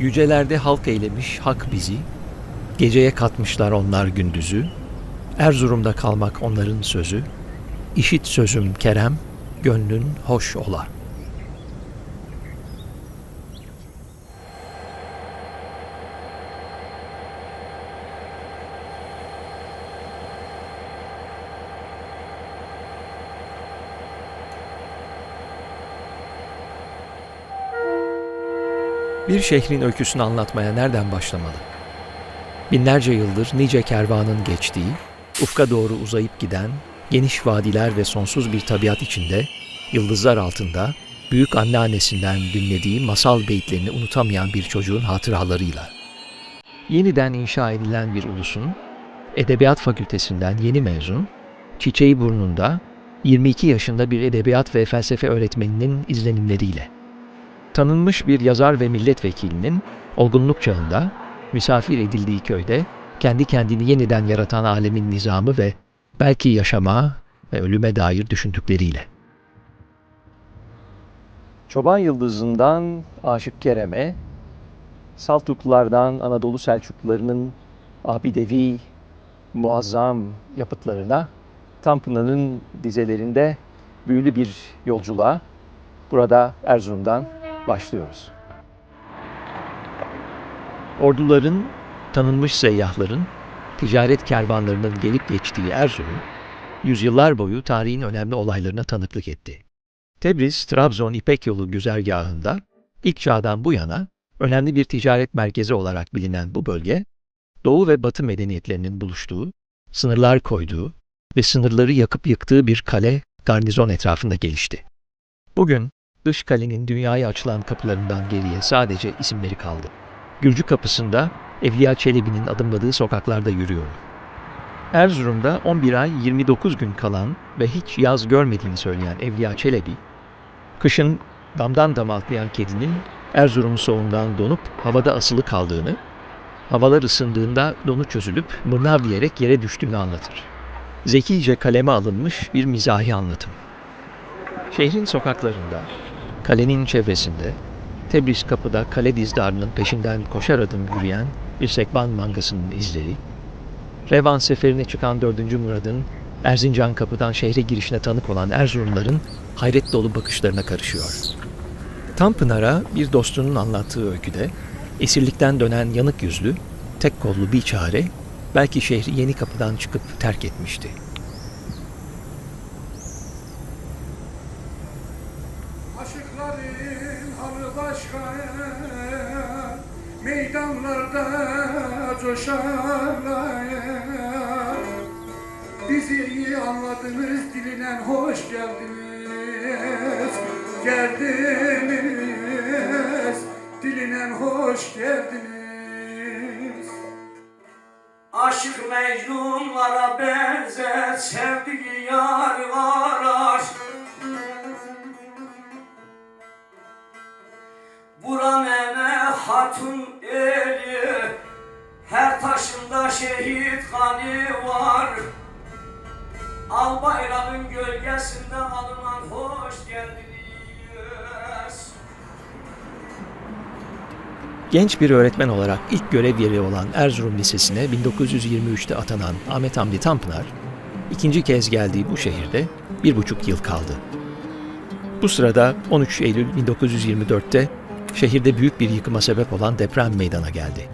Yücelerde halk eylemiş hak bizi, geceye katmışlar onlar gündüzü, Erzurum'da kalmak onların sözü, işit sözüm Kerem, gönlün hoş ola. Bir şehrin öyküsünü anlatmaya nereden başlamalı? Binlerce yıldır nice kervanın geçtiği, ufka doğru uzayıp giden, geniş vadiler ve sonsuz bir tabiat içinde, yıldızlar altında, büyük anneannesinden dinlediği masal beyitlerini unutamayan bir çocuğun hatıralarıyla. Yeniden inşa edilen bir ulusun, Edebiyat Fakültesinden yeni mezun, çiçeği burnunda, 22 yaşında bir edebiyat ve felsefe öğretmeninin izlenimleriyle tanınmış bir yazar ve milletvekilinin olgunluk çağında misafir edildiği köyde kendi kendini yeniden yaratan alemin nizamı ve belki yaşama ve ölüme dair düşündükleriyle. Çoban Yıldızı'ndan Aşık Kerem'e, Saltuklulardan Anadolu Selçuklularının abidevi, muazzam yapıtlarına, Tanpınar'ın dizelerinde büyülü bir yolculuğa, burada Erzurum'dan başlıyoruz. Orduların, tanınmış seyyahların, ticaret kervanlarının gelip geçtiği Erzurum, yüzyıllar boyu tarihin önemli olaylarına tanıklık etti. Tebriz, Trabzon İpek Yolu güzergahında ilk çağdan bu yana önemli bir ticaret merkezi olarak bilinen bu bölge, Doğu ve Batı medeniyetlerinin buluştuğu, sınırlar koyduğu ve sınırları yakıp yıktığı bir kale, garnizon etrafında gelişti. Bugün dış kalenin dünyaya açılan kapılarından geriye sadece isimleri kaldı. Gürcü kapısında Evliya Çelebi'nin adımladığı sokaklarda yürüyorum. Erzurum'da 11 ay 29 gün kalan ve hiç yaz görmediğini söyleyen Evliya Çelebi, kışın damdan dama atlayan kedinin Erzurum soğuğundan donup havada asılı kaldığını, havalar ısındığında donu çözülüp mırnav diyerek yere düştüğünü anlatır. Zekice kaleme alınmış bir mizahi anlatım. Şehrin sokaklarında, kalenin çevresinde, Tebriz kapıda kale dizdarının peşinden koşar adım yürüyen bir sekban mangasının izleri, Revan seferine çıkan 4. Murad'ın Erzincan kapıdan şehre girişine tanık olan Erzurumların hayret dolu bakışlarına karışıyor. Tanpınar'a bir dostunun anlattığı öyküde, esirlikten dönen yanık yüzlü, tek kollu bir çare, belki şehri yeni kapıdan çıkıp terk etmişti. Coşarlar Bizi anladınız dilinen hoş geldiniz. Geldiniz dilinen hoş geldiniz. Aşık Mecnunlara benzer sevdiği yar var aşk. Buram ene hatun eli Her taşında şehit kanı var Al bayrağın gölgesinde alınan hoş geldiniz Genç bir öğretmen olarak ilk görev yeri olan Erzurum Lisesi'ne 1923'te atanan Ahmet Hamdi Tanpınar, ikinci kez geldiği bu şehirde bir buçuk yıl kaldı. Bu sırada 13 Eylül 1924'te şehirde büyük bir yıkıma sebep olan deprem meydana geldi.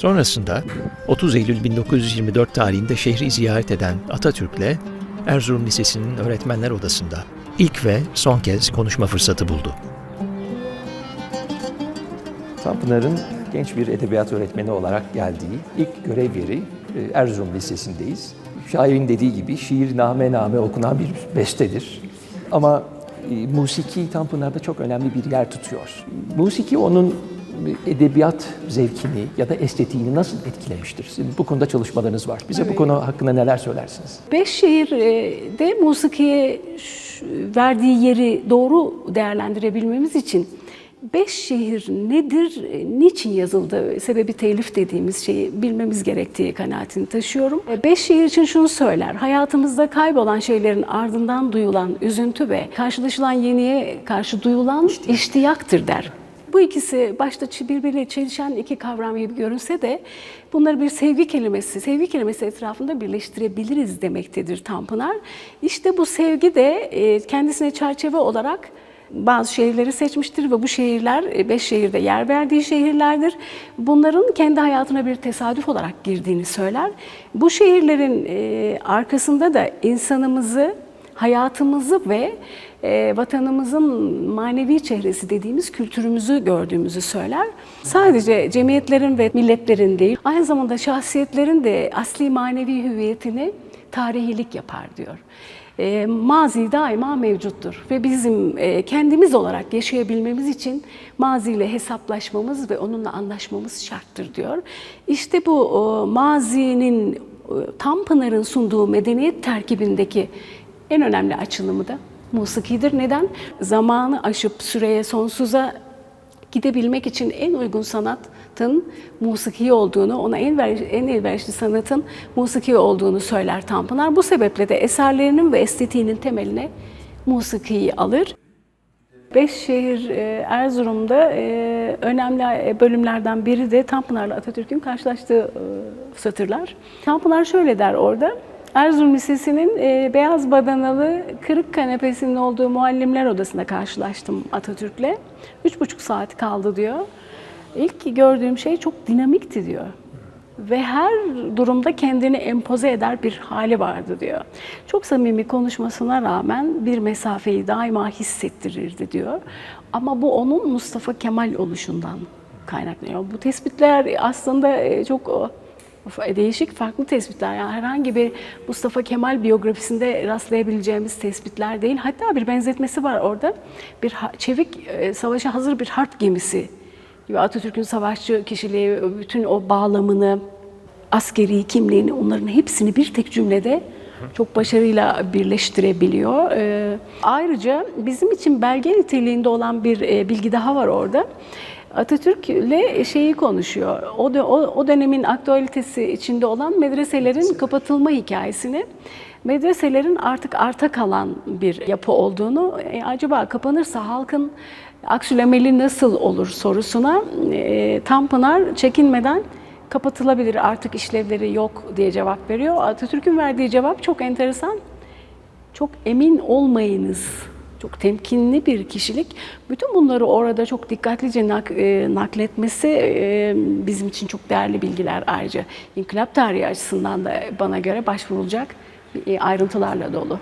Sonrasında 30 Eylül 1924 tarihinde şehri ziyaret eden Atatürk'le Erzurum Lisesi'nin öğretmenler odasında ilk ve son kez konuşma fırsatı buldu. Tanpınar'ın genç bir edebiyat öğretmeni olarak geldiği ilk görev yeri e, Erzurum Lisesi'ndeyiz. Şairin dediği gibi şiir name name okunan bir bestedir. Ama e, musiki Tanpınar'da çok önemli bir yer tutuyor. Musiki onun edebiyat zevkini ya da estetiğini nasıl etkilemiştir? Sizin bu konuda çalışmalarınız var. Bize bu konu hakkında neler söylersiniz? Beşşehir'de musikiye ş- verdiği yeri doğru değerlendirebilmemiz için Beşşehir nedir, e, niçin yazıldı, sebebi telif dediğimiz şeyi bilmemiz gerektiği kanaatini taşıyorum. E, Beşşehir için şunu söyler, hayatımızda kaybolan şeylerin ardından duyulan üzüntü ve karşılaşılan yeniye karşı duyulan iştiyaktır der. Bu ikisi başta birbiriyle çelişen iki kavram gibi görünse de bunları bir sevgi kelimesi, sevgi kelimesi etrafında birleştirebiliriz demektedir Tanpınar. İşte bu sevgi de e, kendisine çerçeve olarak bazı şehirleri seçmiştir ve bu şehirler e, beş şehirde yer verdiği şehirlerdir. Bunların kendi hayatına bir tesadüf olarak girdiğini söyler. Bu şehirlerin e, arkasında da insanımızı, hayatımızı ve e, vatanımızın manevi çehresi dediğimiz kültürümüzü gördüğümüzü söyler. Sadece cemiyetlerin ve milletlerin değil, aynı zamanda şahsiyetlerin de asli manevi hüviyetini tarihilik yapar diyor. E, mazi daima mevcuttur ve bizim e, kendimiz olarak yaşayabilmemiz için maziyle hesaplaşmamız ve onunla anlaşmamız şarttır diyor. İşte bu o, mazinin, Tanpınar'ın sunduğu medeniyet terkibindeki en önemli açılımı da musikidir. Neden? Zamanı aşıp süreye sonsuza gidebilmek için en uygun sanatın musiki olduğunu, ona en, ver, en elverişli sanatın musiki olduğunu söyler Tanpınar. Bu sebeple de eserlerinin ve estetiğinin temeline musikiyi alır. Beşşehir e, Erzurum'da e, önemli e, bölümlerden biri de Tanpınar'la Atatürk'ün karşılaştığı satırlar. Tanpınar şöyle der orada. Erzurum Lisesi'nin e, beyaz badanalı kırık kanepesinin olduğu muallimler odasında karşılaştım Atatürk'le. Üç buçuk saat kaldı diyor. İlk gördüğüm şey çok dinamikti diyor. Ve her durumda kendini empoze eder bir hali vardı diyor. Çok samimi konuşmasına rağmen bir mesafeyi daima hissettirirdi diyor. Ama bu onun Mustafa Kemal oluşundan kaynaklanıyor. Bu tespitler aslında e, çok değişik farklı tespitler. Yani herhangi bir Mustafa Kemal biyografisinde rastlayabileceğimiz tespitler değil. Hatta bir benzetmesi var orada. Bir çevik e, savaşa hazır bir harp gemisi gibi Atatürk'ün savaşçı kişiliği, bütün o bağlamını, askeri kimliğini, onların hepsini bir tek cümlede çok başarıyla birleştirebiliyor. Ee, ayrıca bizim için belge niteliğinde olan bir e, bilgi daha var orada. Atatürk'le şeyi konuşuyor. O, dö- o, o dönemin aktualitesi içinde olan medreselerin kapatılma hikayesini medreselerin artık arta kalan bir yapı olduğunu, e, acaba kapanırsa halkın aksülemeli nasıl olur sorusuna e, Tanpınar çekinmeden kapatılabilir artık işlevleri yok diye cevap veriyor. Atatürk'ün verdiği cevap çok enteresan. Çok emin olmayınız. Çok temkinli bir kişilik. Bütün bunları orada çok dikkatlice nak- e, nakletmesi e, bizim için çok değerli bilgiler ayrıca. İnkılap tarihi açısından da bana göre başvurulacak e, ayrıntılarla dolu.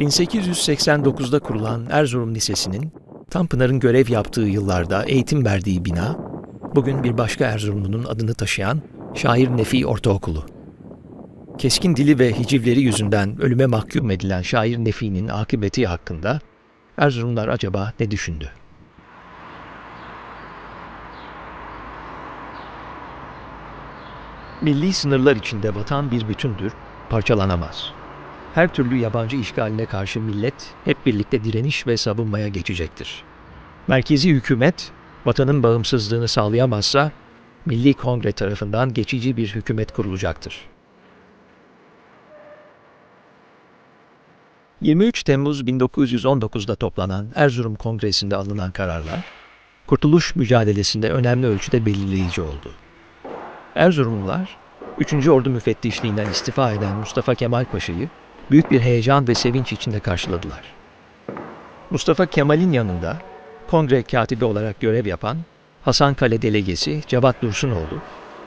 1889'da kurulan Erzurum Lisesi'nin Tanpınar'ın görev yaptığı yıllarda eğitim verdiği bina, bugün bir başka Erzurumlu'nun adını taşıyan Şair Nefi Ortaokulu. Keskin dili ve hicivleri yüzünden ölüme mahkum edilen şair Nefi'nin akıbeti hakkında Erzurumlar acaba ne düşündü? Milli sınırlar içinde vatan bir bütündür, parçalanamaz. Her türlü yabancı işgaline karşı millet hep birlikte direniş ve savunmaya geçecektir. Merkezi hükümet vatanın bağımsızlığını sağlayamazsa Milli Kongre tarafından geçici bir hükümet kurulacaktır. 23 Temmuz 1919'da toplanan Erzurum Kongresi'nde alınan kararlar, kurtuluş mücadelesinde önemli ölçüde belirleyici oldu. Erzurumlular, 3. Ordu müfettişliğinden istifa eden Mustafa Kemal Paşa'yı büyük bir heyecan ve sevinç içinde karşıladılar. Mustafa Kemal'in yanında kongre katibi olarak görev yapan Hasan Kale delegesi Cevat Dursunoğlu,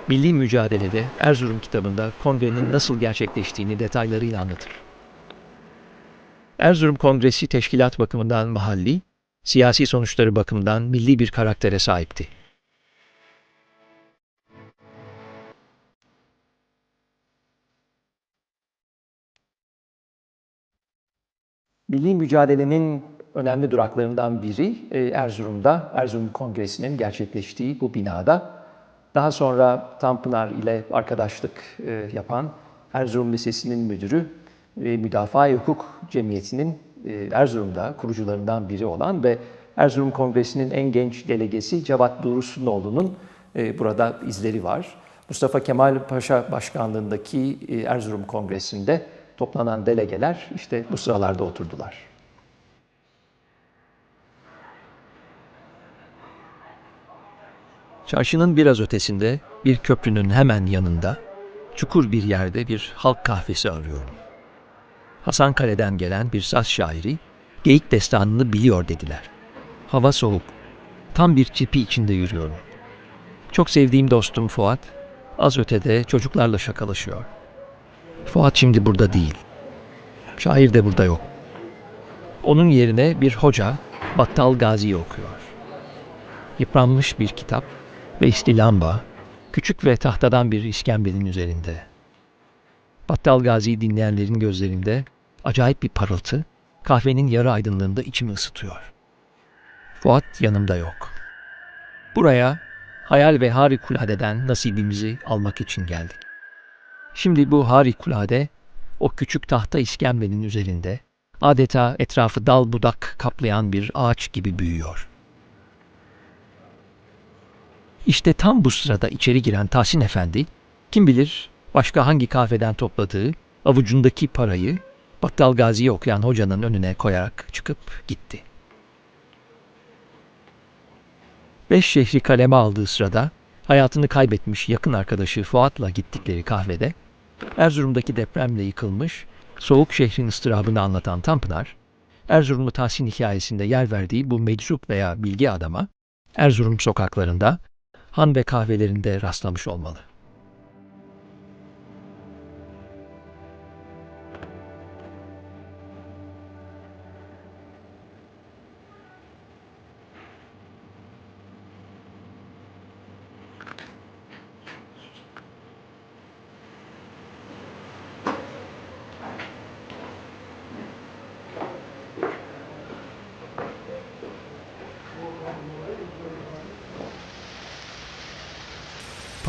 Milli Mücadelede Erzurum kitabında kongrenin nasıl gerçekleştiğini detaylarıyla anlatır. Erzurum Kongresi teşkilat bakımından mahalli, siyasi sonuçları bakımından milli bir karaktere sahipti. Milli mücadelenin önemli duraklarından biri e, Erzurum'da, Erzurum Kongresi'nin gerçekleştiği bu binada. Daha sonra Tanpınar ile arkadaşlık e, yapan Erzurum Lisesi'nin müdürü ve Müdafaa Hukuk Cemiyeti'nin e, Erzurum'da kurucularından biri olan ve Erzurum Kongresi'nin en genç delegesi Cevat Dursunoğlu'nun e, burada izleri var. Mustafa Kemal Paşa başkanlığındaki e, Erzurum Kongresi'nde toplanan delegeler işte bu sıralarda oturdular. Çarşının biraz ötesinde, bir köprünün hemen yanında, çukur bir yerde bir halk kahvesi arıyorum. Hasan Kale'den gelen bir saz şairi, geyik destanını biliyor dediler. Hava soğuk. Tam bir çipi içinde yürüyorum. Çok sevdiğim dostum Fuat, az ötede çocuklarla şakalaşıyor. Fuat şimdi burada değil. Şair de burada yok. Onun yerine bir hoca Battal Gazi'yi okuyor. Yıpranmış bir kitap ve istilamba, küçük ve tahtadan bir iskemlenin üzerinde. Battal Gazi'yi dinleyenlerin gözlerinde acayip bir parıltı, kahvenin yarı aydınlığında içimi ısıtıyor. Fuat yanımda yok. Buraya hayal ve harikuladeden nasibimizi almak için geldik. Şimdi bu harikulade o küçük tahta iskemlenin üzerinde adeta etrafı dal budak kaplayan bir ağaç gibi büyüyor. İşte tam bu sırada içeri giren Tahsin Efendi, kim bilir başka hangi kahveden topladığı avucundaki parayı Battal Gazi'yi okuyan hocanın önüne koyarak çıkıp gitti. Beş şehri kaleme aldığı sırada hayatını kaybetmiş yakın arkadaşı Fuat'la gittikleri kahvede Erzurum'daki depremle yıkılmış, soğuk şehrin ıstırabını anlatan Tanpınar, Erzurumlu Tahsin hikayesinde yer verdiği bu meczup veya bilgi adama Erzurum sokaklarında, han ve kahvelerinde rastlamış olmalı.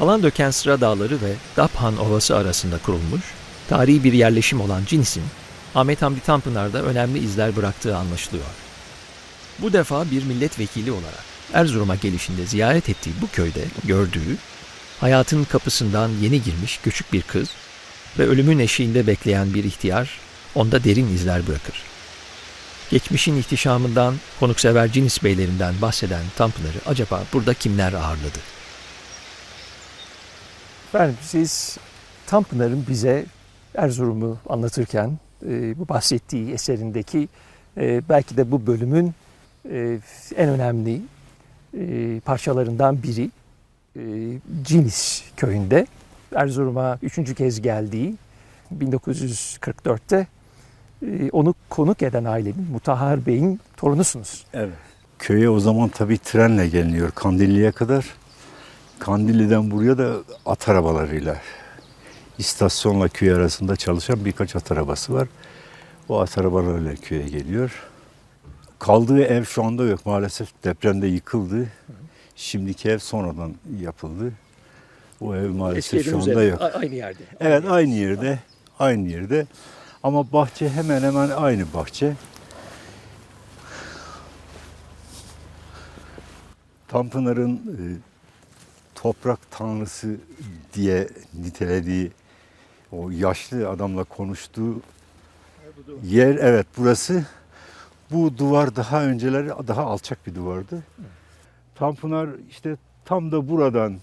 Palandöken Sıra Dağları ve Daphan Ovası arasında kurulmuş, tarihi bir yerleşim olan Cinis'in, Ahmet Hamdi Tanpınar'da önemli izler bıraktığı anlaşılıyor. Bu defa bir milletvekili olarak Erzurum'a gelişinde ziyaret ettiği bu köyde gördüğü, hayatın kapısından yeni girmiş küçük bir kız ve ölümün eşiğinde bekleyen bir ihtiyar onda derin izler bırakır. Geçmişin ihtişamından, konuksever Cinis beylerinden bahseden Tanpınar'ı acaba burada kimler ağırladı? Efendim siz Tanpınar'ın bize Erzurum'u anlatırken e, bu bahsettiği eserindeki e, belki de bu bölümün e, en önemli e, parçalarından biri e, Cinis köyünde Erzurum'a üçüncü kez geldiği 1944'te e, onu konuk eden ailenin Mutahhar Bey'in torunusunuz. Evet. Köye o zaman tabii trenle geliniyor Kandilli'ye kadar. Kandilli'den buraya da at arabalarıyla. İstasyonla köy arasında çalışan birkaç at arabası var. O at arabalarıyla köye geliyor. Kaldığı ev şu anda yok. Maalesef depremde yıkıldı. Şimdiki ev sonradan yapıldı. O ev maalesef şu anda yok. Aynı yerde. Evet aynı yerde. Aynı yerde. Ama bahçe hemen hemen aynı bahçe. Tanpınar'ın e, toprak tanrısı diye nitelediği o yaşlı adamla konuştuğu yer evet burası. Bu duvar daha önceleri daha alçak bir duvardı. Tanpınar işte tam da buradan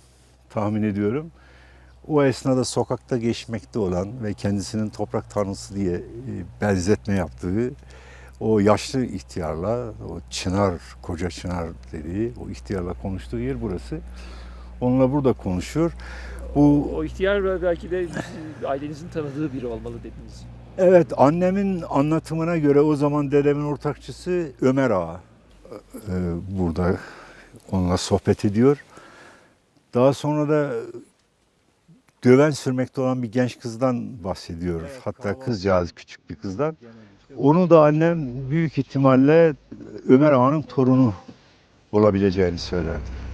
tahmin ediyorum o esnada sokakta geçmekte olan ve kendisinin toprak tanrısı diye e, benzetme yaptığı o yaşlı ihtiyarla, o çınar, koca çınar dediği o ihtiyarla konuştuğu yer burası. Onunla burada konuşuyor. Bu O ihtiyar belki de ailenizin tanıdığı biri olmalı dediniz. evet annemin anlatımına göre o zaman dedemin ortakçısı Ömer Ağa e, burada onunla sohbet ediyor. Daha sonra da döven sürmekte olan bir genç kızdan bahsediyor. Hatta kızcağız küçük bir kızdan. Onu da annem büyük ihtimalle Ömer Ağa'nın torunu olabileceğini söylerdi.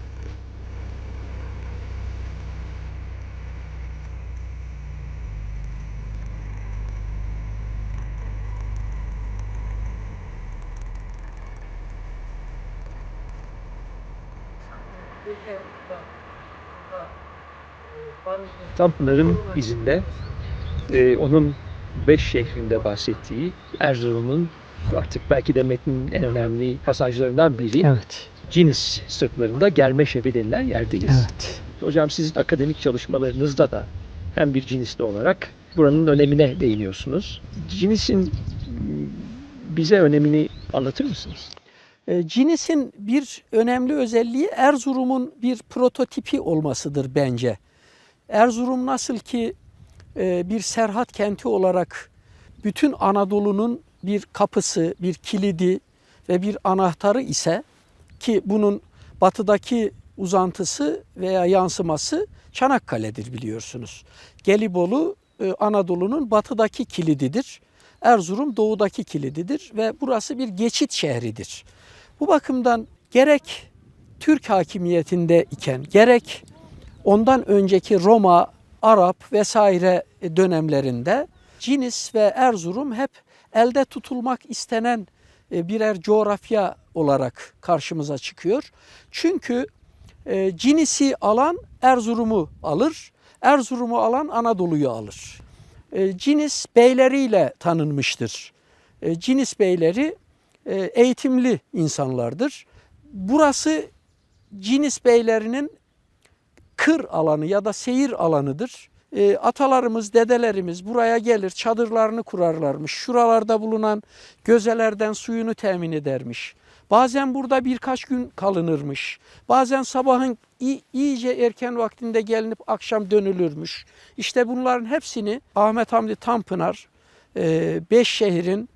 Tanpınar'ın izinde e, onun beş şehrinde bahsettiği Erzurum'un artık belki de metnin en önemli pasajlarından biri. Evet. Cinis sırtlarında germeşe denilen yerdeyiz. Evet. Hocam sizin akademik çalışmalarınızda da hem bir cinisli olarak buranın önemine değiniyorsunuz. Cinisin bize önemini anlatır mısınız? Cinis'in bir önemli özelliği Erzurum'un bir prototipi olmasıdır bence. Erzurum nasıl ki e, bir serhat kenti olarak bütün Anadolu'nun bir kapısı, bir kilidi ve bir anahtarı ise ki bunun batıdaki uzantısı veya yansıması Çanakkale'dir biliyorsunuz. Gelibolu e, Anadolu'nun batıdaki kilididir. Erzurum doğudaki kilididir ve burası bir geçit şehridir. Bu bakımdan gerek Türk hakimiyetinde iken gerek ondan önceki Roma, Arap vesaire dönemlerinde Cinis ve Erzurum hep elde tutulmak istenen e, birer coğrafya olarak karşımıza çıkıyor. Çünkü e, Cinis'i alan Erzurum'u alır, Erzurum'u alan Anadolu'yu alır. E, Cinis beyleriyle tanınmıştır. E, Cinis beyleri e, eğitimli insanlardır. Burası Cinis beylerinin kır alanı ya da seyir alanıdır. E, atalarımız, dedelerimiz buraya gelir, çadırlarını kurarlarmış. Şuralarda bulunan gözelerden suyunu temin edermiş. Bazen burada birkaç gün kalınırmış. Bazen sabahın iyice erken vaktinde gelinip akşam dönülürmüş. İşte bunların hepsini Ahmet Hamdi Tanpınar e, beş şehrin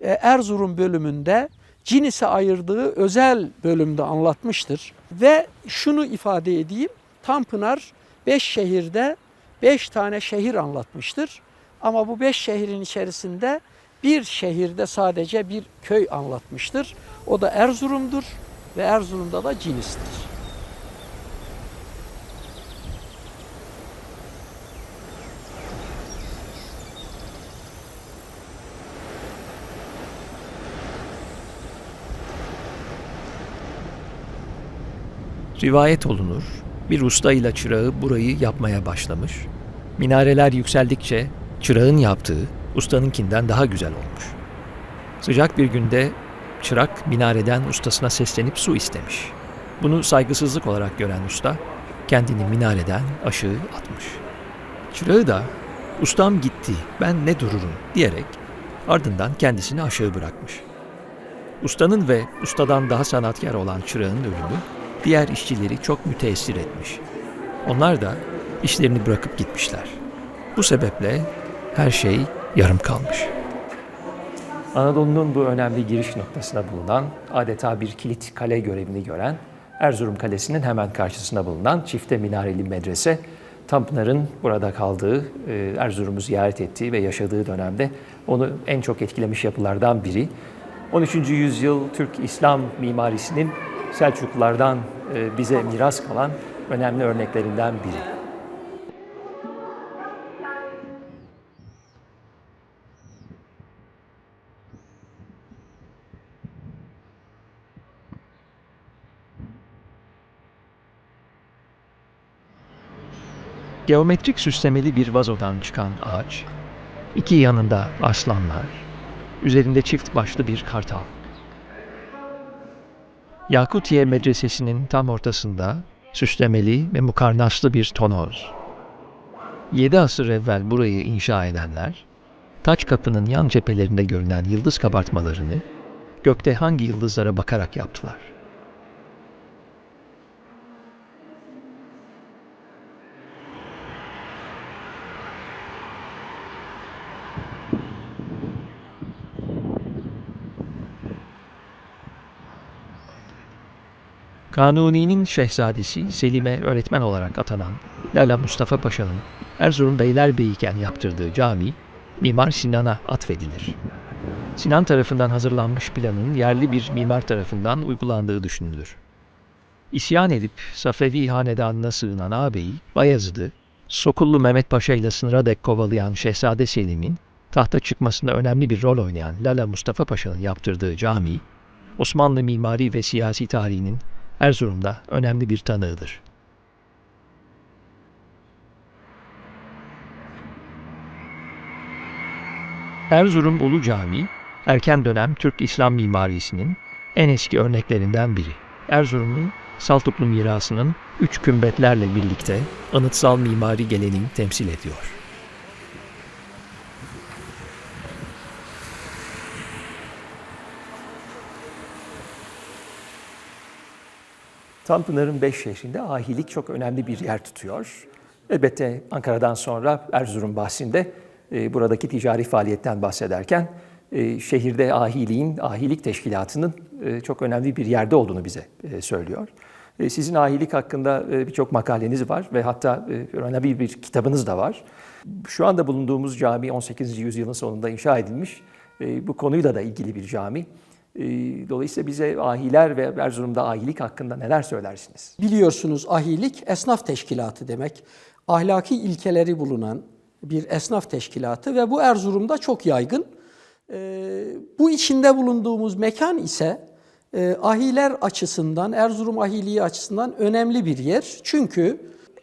e, Erzurum bölümünde Cinis'e ayırdığı özel bölümde anlatmıştır. Ve şunu ifade edeyim. Tanpınar beş şehirde beş tane şehir anlatmıştır. Ama bu beş şehrin içerisinde bir şehirde sadece bir köy anlatmıştır. O da Erzurum'dur ve Erzurum'da da Cinis'tir. Rivayet olunur, bir usta ile çırağı burayı yapmaya başlamış. Minareler yükseldikçe çırağın yaptığı ustanınkinden daha güzel olmuş. Sıcak bir günde çırak minareden ustasına seslenip su istemiş. Bunu saygısızlık olarak gören usta kendini minareden aşağı atmış. Çırağı da ustam gitti ben ne dururum diyerek ardından kendisini aşağı bırakmış. Ustanın ve ustadan daha sanatkar olan çırağın ölümü diğer işçileri çok müteessir etmiş. Onlar da işlerini bırakıp gitmişler. Bu sebeple her şey yarım kalmış. Anadolu'nun bu önemli giriş noktasına bulunan, adeta bir kilit kale görevini gören Erzurum Kalesi'nin hemen karşısına bulunan çifte minareli medrese, Tanpınar'ın burada kaldığı, e, Erzurum'u ziyaret ettiği ve yaşadığı dönemde onu en çok etkilemiş yapılardan biri. 13. yüzyıl Türk İslam mimarisinin Selçuklulardan e, bize miras kalan önemli örneklerinden biri. Geometrik süslemeli bir vazodan çıkan ağaç, iki yanında aslanlar, üzerinde çift başlı bir kartal. Yakutiye Medresesi'nin tam ortasında süslemeli ve mukarnaslı bir tonoz. Yedi asır evvel burayı inşa edenler, taç kapının yan cephelerinde görünen yıldız kabartmalarını gökte hangi yıldızlara bakarak yaptılar. Kanuni'nin şehzadesi Selim'e öğretmen olarak atanan Lala Mustafa Paşa'nın Erzurum Beylerbeyi iken yaptırdığı cami Mimar Sinan'a atfedilir. Sinan tarafından hazırlanmış planın yerli bir mimar tarafından uygulandığı düşünülür. İsyan edip Safevi hanedanına sığınan ağabeyi Bayezid'i Sokullu Mehmet Paşa ile sınıra dek kovalayan Şehzade Selim'in tahta çıkmasında önemli bir rol oynayan Lala Mustafa Paşa'nın yaptırdığı cami, Osmanlı mimari ve siyasi tarihinin Erzurum'da önemli bir tanığıdır. Erzurum Ulu Camii, erken dönem Türk İslam mimarisinin en eski örneklerinden biri. Erzurum'un Saltuklu mirasının üç kümbetlerle birlikte anıtsal mimari geleneği temsil ediyor. Tanpınar'ın beş şehrinde ahilik çok önemli bir yer tutuyor. Elbette Ankara'dan sonra Erzurum bahsinde e, buradaki ticari faaliyetten bahsederken e, şehirde ahiliğin, ahilik teşkilatının e, çok önemli bir yerde olduğunu bize e, söylüyor. E, sizin ahilik hakkında e, birçok makaleniz var ve hatta e, önemli bir kitabınız da var. Şu anda bulunduğumuz cami 18. yüzyılın sonunda inşa edilmiş. E, bu konuyla da ilgili bir cami. E, Dolayısıyla bize ahiler ve Erzurum'da ahilik hakkında neler söylersiniz? Biliyorsunuz ahilik esnaf teşkilatı demek. Ahlaki ilkeleri bulunan bir esnaf teşkilatı ve bu Erzurum'da çok yaygın. Ee, bu içinde bulunduğumuz mekan ise e, ahiler açısından, Erzurum ahiliği açısından önemli bir yer. Çünkü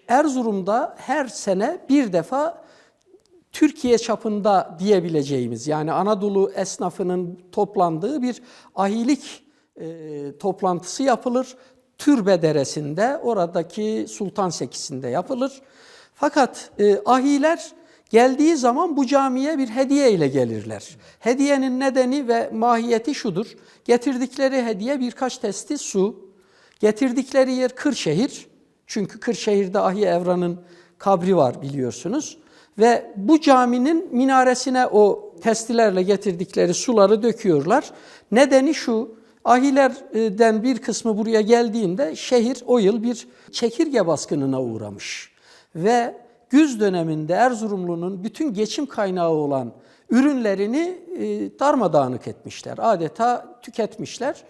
Erzurum'da her sene bir defa Türkiye çapında diyebileceğimiz yani Anadolu esnafının toplandığı bir ahilik e, toplantısı yapılır. Türbe Deresi'nde, oradaki Sultan Sekisi'nde yapılır. Fakat e, ahiler geldiği zaman bu camiye bir hediye ile gelirler. Hediyenin nedeni ve mahiyeti şudur. Getirdikleri hediye birkaç testi su, getirdikleri yer Kırşehir. Çünkü Kırşehir'de Ahi Evran'ın kabri var biliyorsunuz. Ve bu caminin minaresine o testilerle getirdikleri suları döküyorlar. Nedeni şu, ahilerden bir kısmı buraya geldiğinde şehir o yıl bir çekirge baskınına uğramış. Ve güz döneminde Erzurumlu'nun bütün geçim kaynağı olan ürünlerini e, darmadağınık etmişler. Adeta tüketmişler.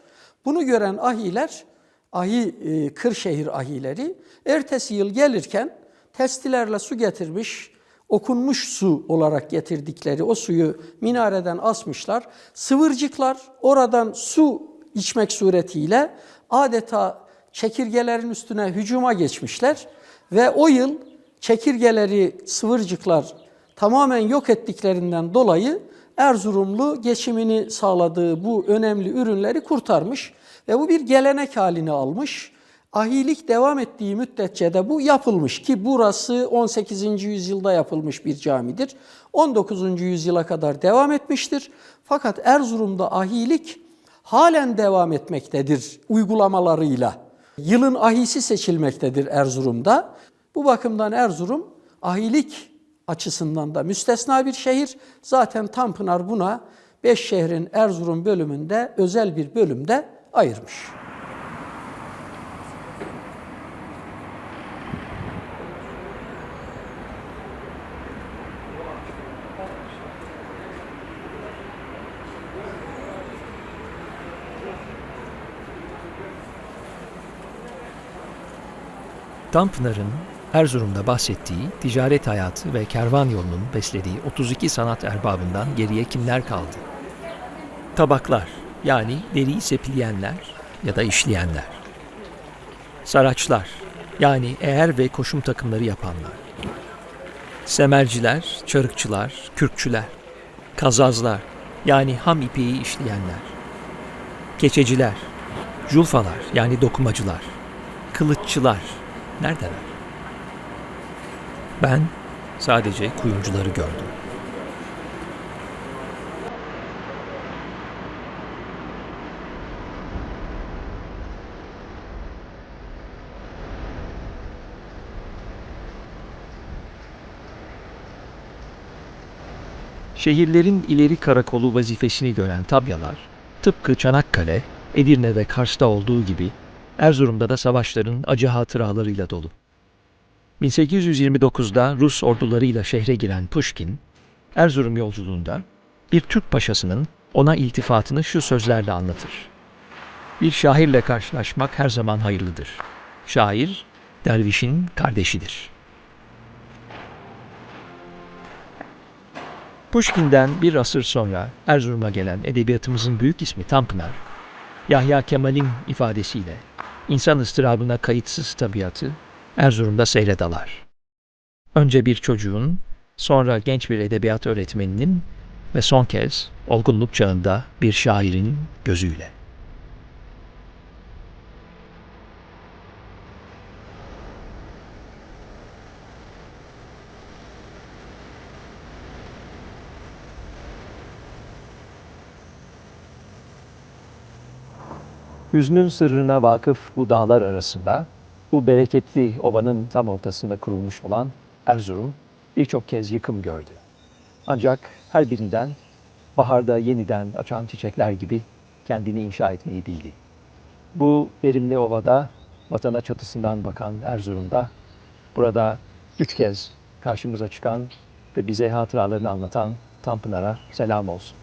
Bunu gören ahiler, ahi e, Kırşehir ahileri ertesi yıl gelirken testilerle su getirmiş, okunmuş su olarak getirdikleri o suyu minareden asmışlar. Sıvırcıklar oradan su içmek suretiyle adeta çekirgelerin üstüne hücuma geçmişler ve o yıl çekirgeleri sıvırcıklar tamamen yok ettiklerinden dolayı Erzurumlu geçimini sağladığı bu önemli ürünleri kurtarmış ve bu bir gelenek halini almış. Ahilik devam ettiği müddetçe de bu yapılmış ki burası 18. yüzyılda yapılmış bir camidir. 19. yüzyıla kadar devam etmiştir. Fakat Erzurum'da ahilik halen devam etmektedir uygulamalarıyla. Yılın ahisi seçilmektedir Erzurum'da. Bu bakımdan Erzurum ahilik açısından da müstesna bir şehir. Zaten Tanpınar buna beş şehrin Erzurum bölümünde özel bir bölümde ayırmış. Tanpınar'ın Erzurum'da bahsettiği ticaret hayatı ve kervan yolunun beslediği 32 sanat erbabından geriye kimler kaldı? Tabaklar yani deriyi sepilyenler ya da işleyenler. Saraçlar yani eğer ve koşum takımları yapanlar. Semerciler, çarıkçılar, kürkçüler. Kazazlar yani ham ipeği işleyenler. Keçeciler, culfalar yani dokumacılar. Kılıççılar neredeler? Ben sadece kuyumcuları gördüm. Şehirlerin ileri karakolu vazifesini gören tabyalar, tıpkı Çanakkale, Edirne ve Kars'ta olduğu gibi Erzurum'da da savaşların acı hatıralarıyla dolu. 1829'da Rus ordularıyla şehre giren Pushkin, Erzurum yolculuğunda bir Türk paşasının ona iltifatını şu sözlerle anlatır. Bir şairle karşılaşmak her zaman hayırlıdır. Şair, dervişin kardeşidir. Pushkin'den bir asır sonra Erzurum'a gelen edebiyatımızın büyük ismi Tanpınar, Yahya Kemal'in ifadesiyle insan ıstırabına kayıtsız tabiatı Erzurum'da seyredalar. Önce bir çocuğun, sonra genç bir edebiyat öğretmeninin ve son kez olgunluk çağında bir şairin gözüyle. Hüznün sırrına vakıf bu dağlar arasında, bu bereketli ovanın tam ortasında kurulmuş olan Erzurum birçok kez yıkım gördü. Ancak her birinden baharda yeniden açan çiçekler gibi kendini inşa etmeyi bildi. Bu verimli ovada, vatana çatısından bakan Erzurum'da, burada üç kez karşımıza çıkan ve bize hatıralarını anlatan Tanpınar'a selam olsun.